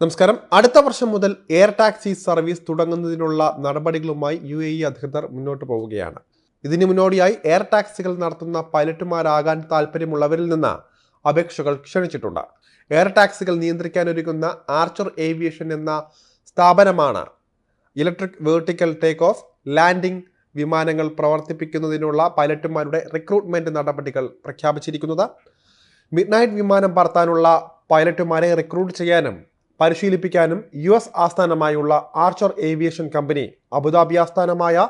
നമസ്കാരം. അടുത്ത വർഷം മുതൽ എയർ ടാക്സി സർവീസ് തുടങ്ങുന്നതിനുള്ള നടപടികളുമായി യു എ ഇ അധികൃതർ മുന്നോട്ട് പോവുകയാണ്. ഇതിന് മുന്നോടിയായി എയർ ടാക്സികൾ നടത്തുന്ന പൈലറ്റുമാരാകാൻ താല്പര്യമുള്ളവരിൽ നിന്ന് അപേക്ഷകൾ ക്ഷണിച്ചിട്ടുണ്ട്. എയർ ടാക്സികൾ നിയന്ത്രിക്കാനൊരുങ്ങുന്ന ആർച്ചർ ഏവിയേഷൻ എന്ന സ്ഥാപനമാണ് electric vertical take off landing വിമാനങ്ങൾ പ്രവർത്തിപ്പിക്കുന്നതിനുള്ള പൈലറ്റുമാരുടെ റിക്രൂട്ട്മെന്റ് നടപടികൾ പ്രഖ്യാപിച്ചിരിക്കുന്നത്. മിഡ്നൈറ്റ് വിമാനം പറത്താനുള്ള പൈലറ്റുമാരെ റിക്രൂട്ട് ചെയ്യാനും പരിശീലിപ്പിക്കാനും യു എസ് ആസ്ഥാനമായുള്ള ആർച്ചർ ഏവിയേഷൻ കമ്പനി അബുദാബി ആസ്ഥാനമായ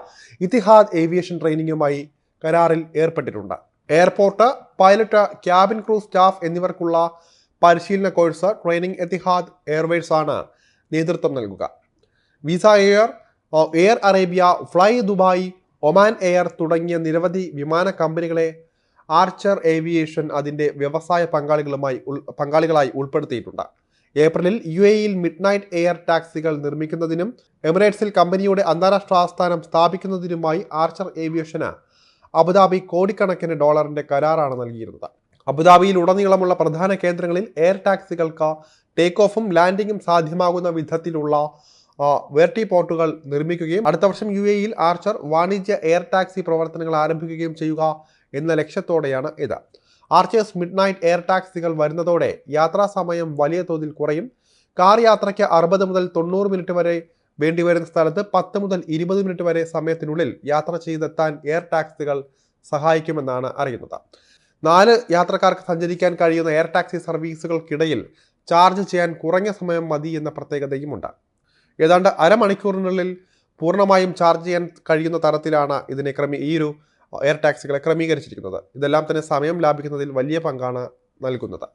ഇതിഹാദ് ഏവിയേഷൻ ട്രെയിനിങ്ങുമായി കരാറിൽ ഏർപ്പെട്ടിട്ടുണ്ട്. Airport pilot cabin crew staff എന്നിവർക്കുള്ള പരിശീലന കോഴ്സ് ട്രെയിനിങ് എത്തിഹാദ് എയർവേസ് ആണ് നേതൃത്വം നൽകുക. Wizz Air Air Arabia Fly Dubai Oman Air തുടങ്ങിയ നിരവധി വിമാന കമ്പനികളെ ആർച്ചർ ഏവിയേഷൻ അതിന്റെ വ്യവസായ പങ്കാളികളുമായി പങ്കാളികളായി ഉൾപ്പെടുത്തിയിട്ടുണ്ട്. ഏപ്രിലിൽ യു എയിൽ മിഡ് നൈറ്റ് എയർ ടാക്സികൾ നിർമ്മിക്കുന്നതിനും എമിറേറ്റ്സിൽ കമ്പനിയുടെ അന്താരാഷ്ട്ര ആസ്ഥാനം സ്ഥാപിക്കുന്നതിനുമായി ആർച്ചർ ഏവിയേഷന് അബുദാബി കോടിക്കണക്കിന് ഡോളറിന്റെ കരാറാണ് നൽകിയിരുന്നത്. അബുദാബിയിൽ ഉടനീളമുള്ള പ്രധാന കേന്ദ്രങ്ങളിൽ എയർ ടാക്സികൾക്ക് ടേക്ക് ഓഫും ലാൻഡിങ്ങും സാധ്യമാകുന്ന വിധത്തിലുള്ള വെർട്ടി പോർട്ടുകൾ നിർമ്മിക്കുകയും അടുത്ത വർഷം യു എയിൽ ആർച്ചർ വാണിജ്യ എയർ ടാക്സി പ്രവർത്തനങ്ങൾ ആരംഭിക്കുകയും ചെയ്യുക എന്ന ലക്ഷ്യത്തോടെയാണ് ഇത്. ആർച്ചേഴ്സ് മിഡ് നൈറ്റ് എയർ ടാക്സികൾ വരുന്നതോടെ യാത്രാ സമയം വലിയ തോതിൽ കുറയും. കാർ യാത്രയ്ക്ക് അറുപത് മുതൽ തൊണ്ണൂറ് മിനിറ്റ് വരെ വേണ്ടിവരുന്ന സ്ഥലത്ത് പത്ത് മുതൽ ഇരുപത് മിനിറ്റ് വരെ സമയത്തിനുള്ളിൽ യാത്ര ചെയ്തെത്താൻ എയർ ടാക്സികൾ സഹായിക്കുമെന്നാണ് അറിയുന്നത്. നാല് യാത്രക്കാർക്ക് സഞ്ചരിക്കാൻ കഴിയുന്ന എയർ ടാക്സി സർവീസുകൾക്കിടയിൽ ചാർജ് ചെയ്യാൻ കുറഞ്ഞ സമയം മതി എന്ന പ്രത്യേകതയുമുണ്ട് ഏതാണ്ട് അരമണിക്കൂറിനുള്ളിൽ പൂർണമായും ചാർജ് ചെയ്യാൻ കഴിയുന്ന തരത്തിലാണ് ഇതിനെ ക്രമീ ഈ ഒരു എയർ ടാക്സികളെ ക്രമീകരിച്ചിരിക്കുന്നത്. ഇതെല്ലാം തന്നെ സമയം ലാഭിക്കുന്നതിൽ വലിയ പങ്കാണ് നൽകുന്നത്.